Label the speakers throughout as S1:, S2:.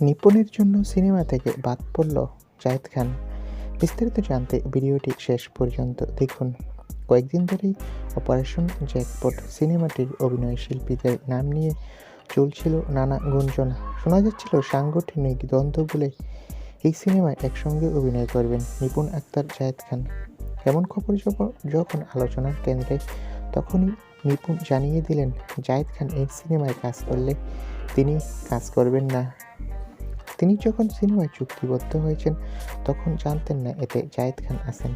S1: নিপুণের জন্য সিনেমা থেকে বাদ পড়ল জায়েদ খান। বিস্তারিত জানতে ভিডিওটি শেষ পর্যন্ত দেখুন। কয়েকদিন ধরেই অপারেশন জ্যাকপট সিনেমাটির অভিনয় শিল্পীদের নাম নিয়ে চলছিল নানা গুঞ্জন। শোনা যাচ্ছিল সাংগঠনিক দ্বন্দ্ব বলে এই সিনেমায় একসঙ্গে অভিনয় করবেন নিপুণ আক্তার, জায়েদ খান। এমন খবর যখন যখন আলোচনার কেন্দ্রে, তখনই নিপুণ জানিয়ে দিলেন, জায়েদ খান এই সিনেমায় কাজ করলে তিনি কাজ করবেন না। তিনি যখন সিনেমায় চুক্তিবদ্ধ হয়েছেন, তখন জানতেন না এতে জায়েদ খান আছেন।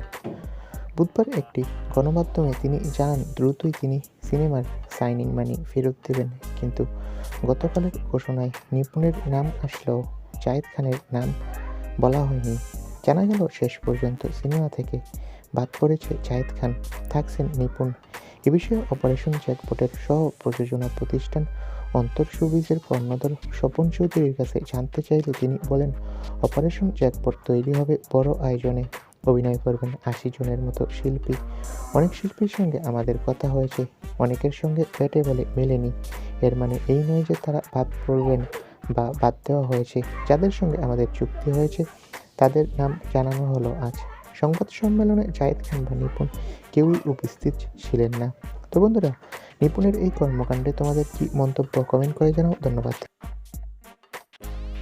S1: বুধবার একটি গণমাধ্যমে তিনি জানান, দ্রুতই তিনি সিনেমার সাইনিং মানি ফেরত দেবেন। কিন্তু গতকালের ঘোষণায় নিপুণের নাম আসলেও জায়েদ খানের নাম বলা হয়নি। জানা গেল, শেষ পর্যন্ত সিনেমা থেকে বাদ পড়েছে জায়েদ খান। থাকছেন নিপুণ। এ বিষয়ে অপারেশন জ্যাকপটের সহ প্রযোজনা প্রতিষ্ঠান অন্তর সুবিজের কর্ণধার স্বপন চৌধুরীর কাছে জানতে চাইলে তিনি বলেন অপারেশন জ্যাকপট তৈরি হবে বড় আয়োজনে। অভিনয় করবেন আশি জনের মতো শিল্পী। অনেক শিল্পীর সঙ্গে আমাদের কথা হয়েছে। অনেকের সঙ্গে পেটে বলে মেলেনি। এর মানে এই নয় যে তারা বাদ পড়বেন বা বাদ দেওয়া হয়েছে। যাদের সঙ্গে আমাদের চুক্তি হয়েছে, তাদের নাম জানানো হলো আজ। সংবাদ সম্মেলনে জায়েদ খান বা নিপুণ কেউই উপস্থিত ছিলেন না। তো বন্ধুরা, নিপুণের এই কর্মকাণ্ডে তোমাদের কি মন্তব্য কমেন্ট করে জানাও। ধন্যবাদ।